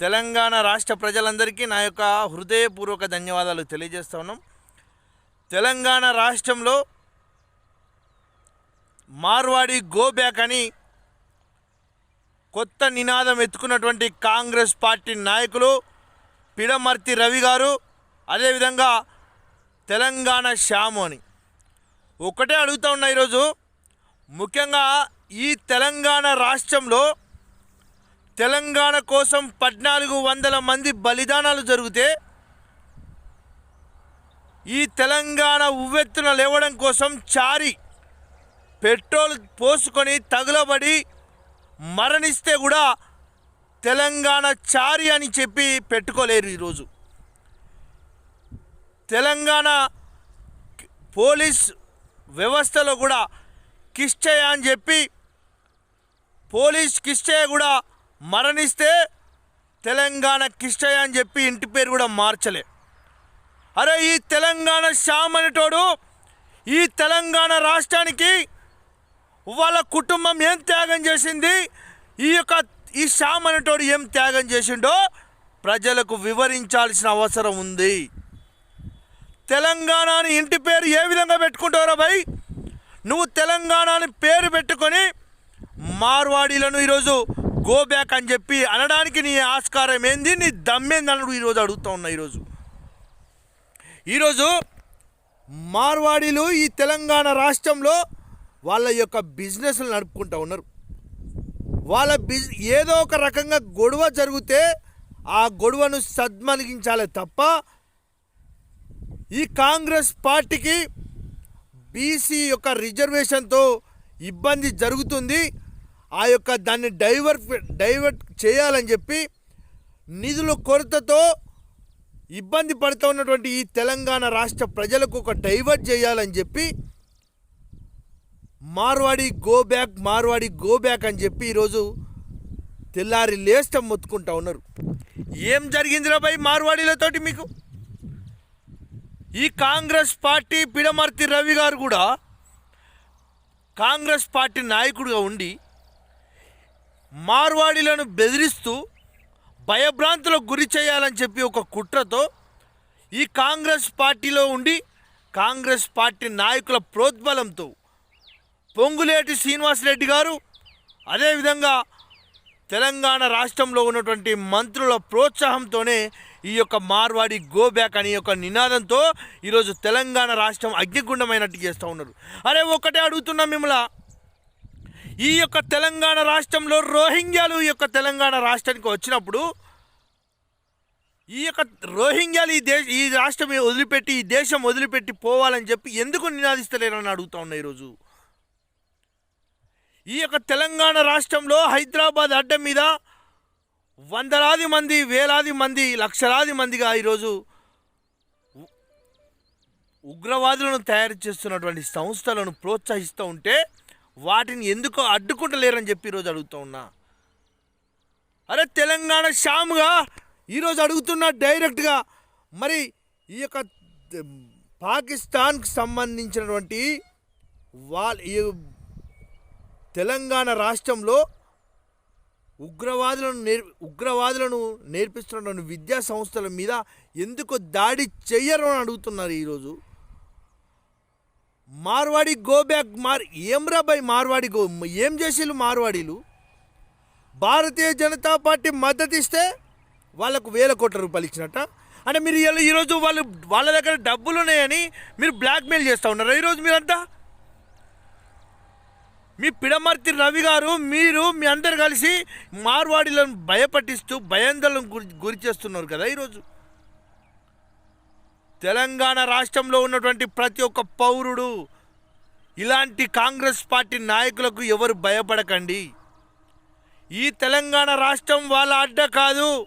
తెలంగాణ రాష్ట్ర ప్రజలందరికీ నా యొక్క హృదయపూర్వక ధన్యవాదాలు తెలియజేస్తా ఉన్నాం. తెలంగాణ రాష్ట్రంలో మార్వాడి గో బ్యాక్ అని కొత్త నినాదం ఎత్తుకున్నటువంటి కాంగ్రెస్ పార్టీ నాయకులు పిడమర్తి రవి గారు అదేవిధంగా తెలంగాణ శ్యాము అని. ఒకటే అడుగుతా ఉన్నా ఈరోజు ముఖ్యంగా ఈ తెలంగాణ రాష్ట్రంలో తెలంగాణ కోసం పద్నాలుగు వందల మంది బలిదానాలు జరిగితే ఈ తెలంగాణ ఉవ్వెత్తున లేవడం కోసం చారి పెట్రోల్ పోసుకొని తగులబడి మరణిస్తే కూడా తెలంగాణ చారి అని చెప్పి పెట్టుకోలేరు ఈరోజు. తెలంగాణ పోలీస్ వ్యవస్థలో కూడా కిష్టయ అని చెప్పి పోలీస్ కిష్టయ కూడా మరణిస్తే తెలంగాణ కిష్టయ్య అని చెప్పి ఇంటి పేరు కూడా మార్చలే. అరే ఈ తెలంగాణ శ్యామ్ అనేటోడు ఈ తెలంగాణ రాష్ట్రానికి వాళ్ళ కుటుంబం ఏం త్యాగం చేసింది? ఈ యొక్క ఈ శ్యామ్ అనేటోడు ఏం త్యాగం చేసిండో ప్రజలకు వివరించాల్సిన అవసరం ఉంది. తెలంగాణని ఇంటి పేరు ఏ విధంగా పెట్టుకుంటావురా భయ్? నువ్వు తెలంగాణని పేరు పెట్టుకొని మార్వాడీలను ఈరోజు గో బ్యాక్ అని చెప్పి అనడానికి నీ ఆస్కారం ఏంది? నీ దమ్మేంది అన్నాడు ఈరోజు అడుగుతా ఉన్నా ఈరోజు. ఈరోజు మార్వాడీలు ఈ తెలంగాణ రాష్ట్రంలో వాళ్ళ యొక్క బిజినెస్లు నడుపుకుంటూ ఉన్నారు. వాళ్ళ బిజ్ ఏదో ఒక రకంగా గొడవ జరిగితే ఆ గొడవను సద్మనిగించాలి తప్ప ఈ కాంగ్రెస్ పార్టీకి బీసీ యొక్క రిజర్వేషన్తో ఇబ్బంది జరుగుతుంది. ఆ యొక్క దాన్ని డైవర్ట్ డైవర్ట్ చేయాలని చెప్పి నిధుల కొరతతో ఇబ్బంది పడుతూ ఉన్నటువంటి ఈ తెలంగాణ రాష్ట్ర ప్రజలకు ఒక డైవర్ట్ చేయాలని చెప్పి Marwadi go back Marwadi go back అని చెప్పి ఈరోజు తెల్లారి లేస్టం మొత్తుకుంటా ఉన్నారు. ఏం జరిగిందిరా భయ్ మార్వాడీలతోటి మీకు? ఈ కాంగ్రెస్ పార్టీ పిడమర్తి రవి గారు కూడా కాంగ్రెస్ పార్టీ నాయకుడిగా ఉండి మార్వాడీలను బెదిరిస్తూ భయభ్రాంతులకు గురి చేయాలని చెప్పి ఒక కుట్రతో ఈ కాంగ్రెస్ పార్టీలో ఉండి కాంగ్రెస్ పార్టీ నాయకుల ప్రోద్బలంతో పొంగులేటి శ్రీనివాసరెడ్డి గారు అదేవిధంగా తెలంగాణ రాష్ట్రంలో ఉన్నటువంటి మంత్రుల ప్రోత్సాహంతోనే ఈ యొక్క మార్వాడి గో బ్యాక్ అనే యొక్క నినాదంతో ఈరోజు తెలంగాణ రాష్ట్రం అగ్నిగుండమైనట్టు చేస్తూ ఉన్నారు. అరే ఒకటే అడుగుతున్నా మిమ్మల్ని. ఈ యొక్క తెలంగాణ రాష్ట్రంలో రోహింగ్యాలు ఈ యొక్క తెలంగాణ రాష్ట్రానికి వచ్చినప్పుడు ఈ యొక్క రోహింగ్యాలు ఈ దేశ ఈ రాష్ట్రం వదిలిపెట్టి ఈ దేశం వదిలిపెట్టి పోవాలని చెప్పి ఎందుకు నినాదిస్తలేరని అడుగుతా ఉన్నా ఈరోజు? ఈ యొక్క తెలంగాణ రాష్ట్రంలో హైదరాబాద్ అడ్డం మీద వందలాది మంది వేలాది మంది లక్షలాది మందిగా ఈరోజు ఉగ్రవాదులను తయారు చేస్తున్నటువంటి సంస్థలను ప్రోత్సహిస్తూ ఉంటే వాటిని ఎందుకో అడ్డుకుంటలేరని చెప్పి ఈరోజు అడుగుతూ ఉన్నా. అరే తెలంగాణ షామ్గా ఈరోజు అడుగుతున్నా డైరెక్ట్గా. మరి ఈ యొక్క పాకిస్తాన్కి సంబంధించినటువంటి వాళ్ళ ఈ తెలంగాణ రాష్ట్రంలో ఉగ్రవాదులను నేర్ ఉగ్రవాదులను నేర్పిస్తున్నటువంటి విద్యా సంస్థల మీద ఎందుకు దాడి చెయ్యరు అని అడుగుతున్నారు ఈరోజు. మార్వాడి గో బ్యాక్ మార్ ఏం బై మార్వాడి గో ఏం చేసిళ్ళు మార్వాడీలు? భారతీయ జనతా పార్టీ మద్దతు ఇస్తే వాళ్ళకు వేల కోట్ల రూపాయలు ఇచ్చినట్ట? అంటే మీరు ఇలా ఈరోజు వాళ్ళు వాళ్ళ దగ్గర డబ్బులు ఉన్నాయని మీరు బ్లాక్మెయిల్ చేస్తూ ఉన్నారు ఈరోజు మీరంతా? మీ పిడమర్తి రవి గారు మీరు మీ అందరు కలిసి మార్వాడీలను భయపట్టిస్తూ భయాందోళన గురి గురి చేస్తున్నారు కదా ఈరోజు తెలంగాణ రాష్ట్రంలో ఉన్నటువంటి ప్రతి ఒక్క పౌరుడు ఇలాంటి కాంగ్రెస్ పార్టీ నాయకులకు ఎవరు భయపడకండి. ఈ తెలంగాణ రాష్ట్రం వాళ్ళ అడ్డ కాదు.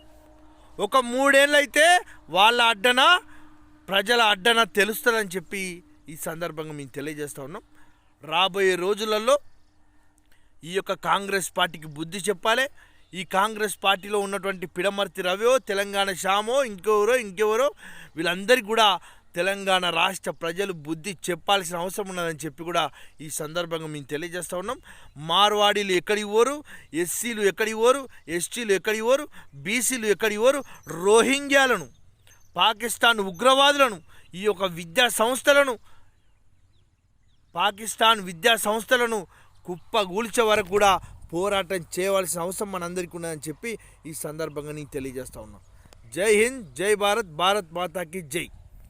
ఒక మూడేళ్ళైతే వాళ్ళ అడ్డన ప్రజల అడ్డన తెలుస్తుందని చెప్పి ఈ సందర్భంగా మేము తెలియజేస్తా ఉన్నాం. రాబోయే రోజులలో ఈ యొక్క కాంగ్రెస్ పార్టీకి బుద్ధి చెప్పాలి. ఈ కాంగ్రెస్ పార్టీలో ఉన్నటువంటి పిడమర్తి రవియో తెలంగాణ శ్యామో ఇంకెవరో ఇంకెవరో వీళ్ళందరికీ కూడా తెలంగాణ రాష్ట్ర ప్రజలు బుద్ధి చెప్పాల్సిన అవసరం ఉన్నదని చెప్పి కూడా ఈ సందర్భంగా మేము తెలియజేస్తూ ఉన్నాం. మార్వాడీలు ఎక్కడి పోరు ఎస్సీలు ఎక్కడి పోరు ఎస్టీలు ఎక్కడి పోరు బీసీలు ఎక్కడి పోరు రోహింగ్యాలను పాకిస్తాన్ ఉగ్రవాదులను ఈ యొక్క విద్యా సంస్థలను పాకిస్తాన్ విద్యా సంస్థలను కుప్పగూల్చే వరకు కూడా పోరాటం చేయవలసిన అవసరం మనందరికీ ఉన్నదని చెప్పి ఈ సందర్భంగా నేను తెలియజేస్తా ఉన్నాను. జై హింద్ జై భారత్ భారత్ మాతాకి జై.